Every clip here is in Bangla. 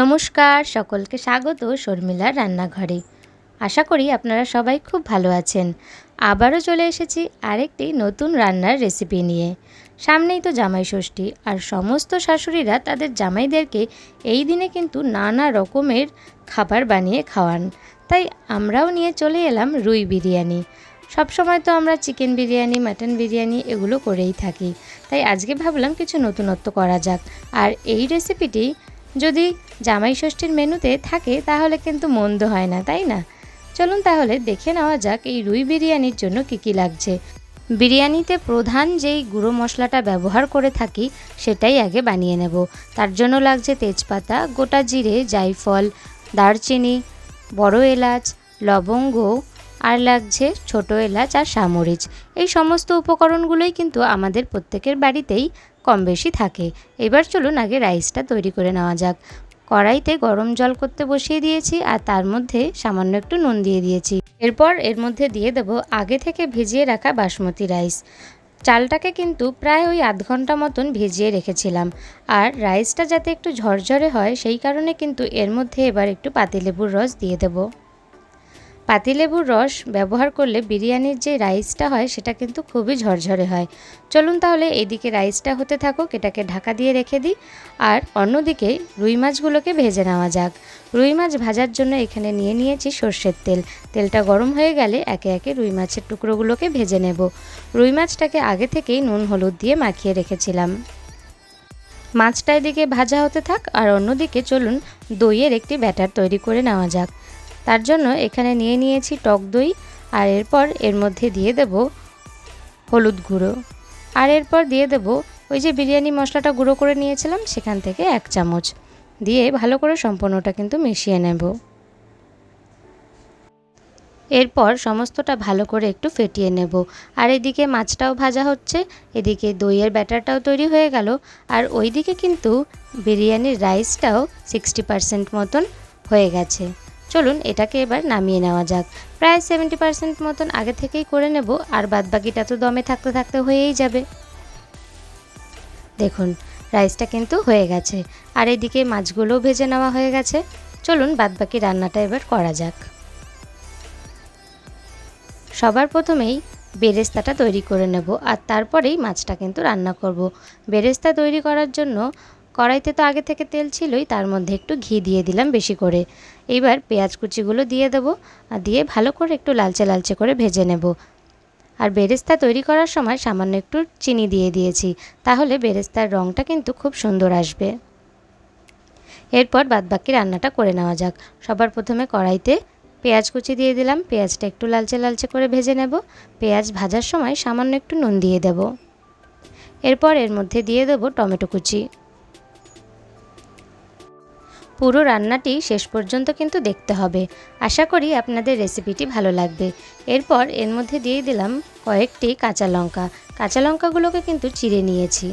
নমস্কার, সকলকে স্বাগত শর্মিলার রান্নাঘরে। আশা করি আপনারা সবাই খুব ভালো আছেন। আবারও চলে এসেছি আরেকটি নতুন রান্নার রেসিপি নিয়ে। সামনেই তো জামাই ষষ্ঠী, আর সমস্ত শাশুড়িরা তাদের জামাইদেরকে এই দিনে কিন্তু নানা রকমের খাবার বানিয়ে খাওয়ান। তাই আমরাও নিয়ে চলে এলাম রুই বিরিয়ানি। সব সময় তো আমরা চিকেন বিরিয়ানি, মাটন বিরিয়ানি এগুলো করেই থাকি। তাই আজকে ভাবলাম কিছু নতুনত্ব করা যাক। আর এই রেসিপিটি যদি জামাই ষষ্ঠীর মেনুতে থাকে, তাহলে কিন্তু মন্দ হয় না, তাই না? চলুন তাহলে দেখে নেওয়া যাক এই রুই বিরিয়ানির জন্য কী কী লাগছে। বিরিয়ানিতে প্রধান যেই গুঁড়ো মশলাটা ব্যবহার করে থাকি, সেটাই আগে বানিয়ে নেব। তার জন্য লাগছে তেজপাতা, গোটা জিরে, জায়ফল, দারচিনি, বড় এলাচ, লবঙ্গ, আর লাগছে ছোট এলাচ আর সামরিচ এই সমস্ত উপকরণগুলোই কিন্তু আমাদের প্রত্যেকের বাড়িতেই কম বেশি থাকে। এবার চলুন আগে রাইসটা তৈরি করে নেওয়া যাক। কড়াইতে গরম জল করতে বসিয়ে দিয়েছি আর তার মধ্যে সামান্য একটু নুন দিয়ে দিয়েছি। এরপর এর মধ্যে দিয়ে দেবো আগে থেকে ভিজিয়ে রাখা বাসমতি রাইস। চালটাকে কিন্তু প্রায় ওই আধ ঘণ্টা মতন ভিজিয়ে রেখেছিলাম। আর রাইসটা যাতে একটু ঝরঝরে হয়, সেই কারণে কিন্তু এর মধ্যে এবার একটু পাতিলেবুর রস দিয়ে দেবো। পাতিলেবুর রস ব্যবহার করলে বিরিয়ানির যে রাইসটা হয়, সেটা কিন্তু খুবই ঝরঝরে হয়। চলুন তাহলে এইদিকে রাইসটা হতে থাকুক, এটাকে ঢাকা দিয়ে রেখে দিই। আর অন্যদিকে রুই মাছগুলোকে ভেজে নেওয়া যাক। রুই মাছ ভাজার জন্য এখানে নিয়ে নিয়েছি সর্ষের তেল। তেলটা গরম হয়ে গেলে একে একে রুই মাছের টুকরোগুলোকে ভেজে নেব। রুই মাছটাকে আগে থেকেই নুন, হলুদ দিয়ে মাখিয়ে রেখেছিলাম। মাছটা এদিকে ভাজা হতে থাক, আর অন্যদিকে চলুন দইয়ের একটি ব্যাটার তৈরি করে নেওয়া যাক। তার জন্য এখানে নিয়ে নিয়েছি টক দই, আর এরপর এর মধ্যে দিয়ে দেব হলুদ গুঁড়ো। আর এরপর দিয়ে দেব ওই যে বিরিয়ানি মশলাটা গুঁড়ো করে নিয়েছিলাম, সেখান থেকে এক চামচ। দিয়ে ভালো করে সম্পূর্ণটা কিন্তু মিশিয়ে নেব। এরপর সমস্তটা ভালো করে একটু ফেটিয়ে নেব। আর এদিকে মাছটাও ভাজা হচ্ছে, এদিকে দইয়ের ব্যাটারটাও তৈরি হয়ে গেল। আর ওইদিকে কিন্তু বিরিয়ানির রাইসটাও সিক্সটি পারসেন্ট মতন হয়ে গেছে। চলুন এটাকে এবার নামিয়ে নেওয়া যাক। প্রায় সেভেন্টি পার্সেন্ট মতন আগে থেকেই করে নেব, আর বাদবাকিটা তো দমে থাকতে থাকতে হয়েই যাবে। দেখুন, রাইসটা কিন্তু হয়ে গেছে, আর এদিকে মাছগুলোও ভেজে নেওয়া হয়ে গেছে। চলুন বাদবাকি রান্নাটা এবার করা যাক। সবার প্রথমেই বেরেস্তাটা তৈরি করে নেব, আর তারপরেই মাছটা কিন্তু রান্না করব। বেরেস্তা তৈরি করার জন্য কড়াইতে তো আগে থেকে তেল ছিলই, তার মধ্যে একটু ঘি দিয়ে দিলাম বেশি করে। এইবার পেঁয়াজ কুচিগুলো দিয়ে দেবো আর দিয়ে ভালো করে একটু লালচে লালচে করে ভেজে নেব। আর বেরেস্তা তৈরি করার সময় সামান্য একটু চিনি দিয়ে দিয়েছি, তাহলে বেরেস্তার রঙটা কিন্তু খুব সুন্দর আসবে। এরপর বাদবাকি রান্নাটা করে নেওয়া যাক। সবার প্রথমে কড়াইতে পেঁয়াজ কুচি দিয়ে দিলাম, পেঁয়াজটা একটু লালচে লালচে করে ভেজে নেব। পেঁয়াজ ভাজার সময় সামান্য একটু নুন দিয়ে দেব। এরপর এর মধ্যে দিয়ে দেব টমেটো কুচি। পুরো রান্নাটি শেষ পর্যন্ত কিন্তু দেখতে হবে। আশা করি আপনাদের রেসিপিটি ভালো লাগবে। এরপর এর মধ্যে দিয়ে দিলাম কয়েকটি কাঁচা লঙ্কা। কাঁচা লঙ্কাগুলোকে কিন্তু চিড়ে নিয়েছি।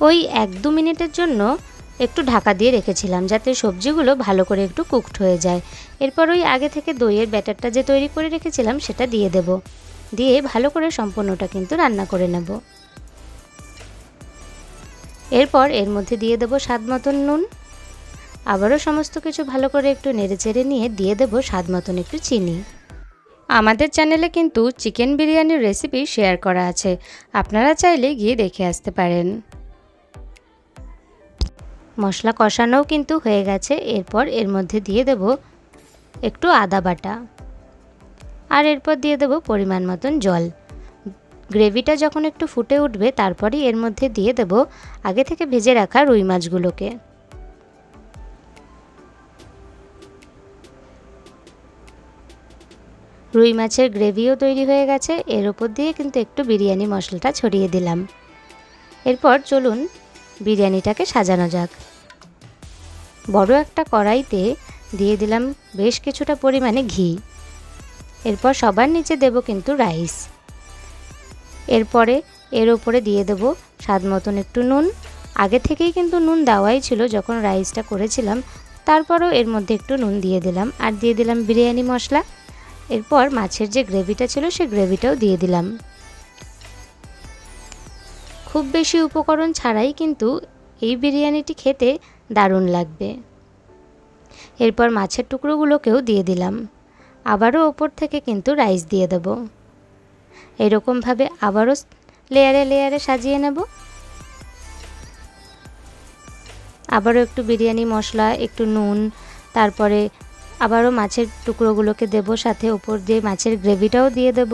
ওই এক দু মিনিটের জন্য একটু ঢাকা দিয়ে রেখেছিলাম যাতে সবজিগুলো ভালো করে একটু কুকড হয়ে যায়। এরপর ওই আগে থেকে দইয়ের ব্যাটারটা যে তৈরি করে রেখেছিলাম সেটা দিয়ে দেব। দিয়ে ভালো করে সম্পূর্ণটা কিন্তু রান্না করে নেব। এরপর এর মধ্যে দিয়ে দেবো স্বাদ মতন নুন। আবারও সমস্ত কিছু ভালো করে একটু নেড়ে চেড়ে নিয়ে দিয়ে দেবো স্বাদ মতন একটু চিনি। আমাদের চ্যানেলে কিন্তু চিকেন বিরিয়ানির রেসিপি শেয়ার করা আছে। আপনারা চাইলে গিয়ে দেখে আসতে পারেন। মশলা কষানোও কিন্তু হয়ে গেছে। এরপর এর মধ্যে দিয়ে দেব একটু আদা বাটা। আর এরপর দিয়ে দেব পরিমাণ মতন জল। গ্রেভিটা যখন একটু ফুটে উঠবে, তারপরই এর মধ্যে দিয়ে দেব আগে থেকে ভেজে রাখা রুই মাছগুলোকে। রুই মাছের গ্রেভিও তৈরি হয়ে গেছে। এর ওপর দিয়ে কিন্তু একটু বিরিয়ানি মশলাটা ছড়িয়ে দিলাম। এরপর চলুন বিরিয়ানিটাকে সাজানো যাক। বড় একটা কড়াইতে দিয়ে দিলাম বেশ কিছুটা পরিমাণে ঘি। এরপর সবার নিচে দেব কিন্তু রাইস। এরপরে এর ওপরে দিয়ে দেব স্বাদ মতন একটু নুন। আগে থেকেই কিন্তু নুন দেওয়াই ছিল যখন রাইসটা করেছিলাম। তারপরও এর মধ্যে একটু নুন দিয়ে দিলাম। আর দিয়ে দিলাম বিরিয়ানি মশলা। এরপর মাছের যে গ্রেভিটা ছিল, সে গ্রেভিটাও দিয়ে দিলাম। খুব বেশি উপকরণ ছাড়াই কিন্তু এই বিরিয়ানিটি খেতে দারুণ লাগবে। এরপর মাছের টুকরোগুলোকেও দিয়ে দিলাম। আবারও ওপর থেকে কিন্তু রাইস দিয়ে দেব। এরকমভাবে আবারও লেয়ারে লেয়ারে সাজিয়ে নেব। আবারও একটু বিরিয়ানি মশলা, একটু নুন, তারপরে আবারও মাছের টুকরোগুলোকে দেব, সাথে ওপর দিয়ে মাছের গ্রেভিটাও দিয়ে দেব।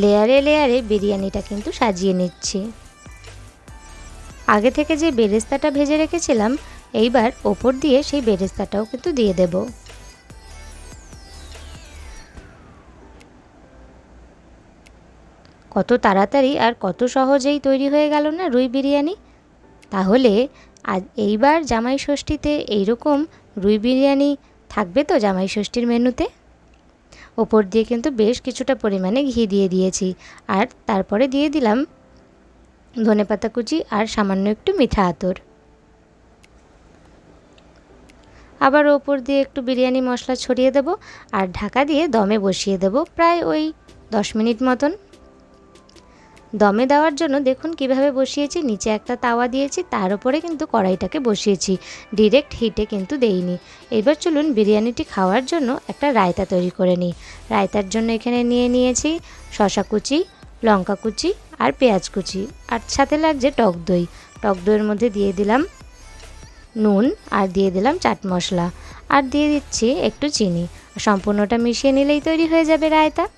লেয়ারে লেয়ারে বিরিয়ানিটা কিন্তু সাজিয়ে নিচ্ছি। আগে থেকে যে বেরেস্তাটা ভেজে রেখেছিলাম, এইবার ওপর দিয়ে সেই বেরেস্তাটাও কিন্তু দিয়ে দেব। কত তাড়াতাড়ি আর কত সহজেই তৈরি হয়ে গেল না রুই বিরিয়ানি। তাহলে আজ এইবার জামাই ষষ্ঠীতে এইরকম রুই বিরিয়ানি থাকবে তো জামাই ষষ্ঠীর মেনুতে? ওপর দিয়ে কিন্তু বেশ কিছুটা পরিমাণে ঘি দিয়ে দিয়েছি। আর তারপরে দিয়ে দিলাম ধনেপাতা কুচি আর সামান্য একটু মিঠা আতর। আবার ওপর দিয়ে একটু বিরিয়ানি মশলা ছড়িয়ে দেব আর ঢাকা দিয়ে দমে বসিয়ে দেব প্রায় ওই দশ মিনিট মতন। দমে দেওয়ার জন্য দেখুন কীভাবে বসিয়েছি। নিচে একটা তাওয়া দিয়েছি, তার উপরে কিন্তু কড়াইটাকে বসিয়েছি। ডিরেক্ট হিটে কিন্তু দেইনি। এবার চলুন বিরিয়ানিটি খাওয়ার জন্য একটা রায়তা তৈরি করে নিই। রায়তার জন্য এখানে নিয়ে নিয়েছি শশা কুচি, লঙ্কা কুচি আর পেঁয়াজ কুচি। আর সাথে লাগছে টক দই। টক দইয়ের মধ্যে দিয়ে দিলাম নুন আর দিয়ে দিলাম চাট মশলা। আর দিয়ে দিচ্ছি একটু চিনি। সম্পূর্ণটা মিশিয়ে নিলেই তৈরি হয়ে যাবে রায়তা।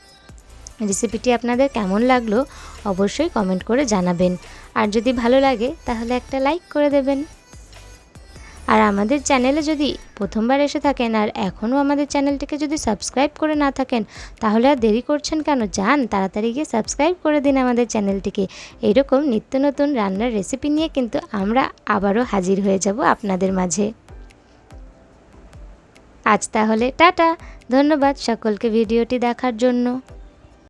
রেসিপিটি আপনাদের কেমন লাগল অবশ্যই কমেন্ট করে জানাবেন। আর যদি ভালো লাগে, তাহলে একটা লাইক করে দেবেন। আর আমাদের চ্যানেলে যদি প্রথমবার এসে থাকেন আর এখনও আমাদের চ্যানেলটিকে যদি সাবস্ক্রাইব করে না থাকেন, তাহলে আর দেরি করছেন কেন? যান, তাড়াতাড়ি গিয়ে সাবস্ক্রাইব করে দিন আমাদের চ্যানেলটিকে। এরকম নিত্য নতুন রান্নার রেসিপি নিয়ে কিন্তু আমরা আবারও হাজির হয়ে যাব আপনাদের মাঝে। আজ তাহলে টাটা। ধন্যবাদ সকলকে ভিডিওটি দেখার জন্য।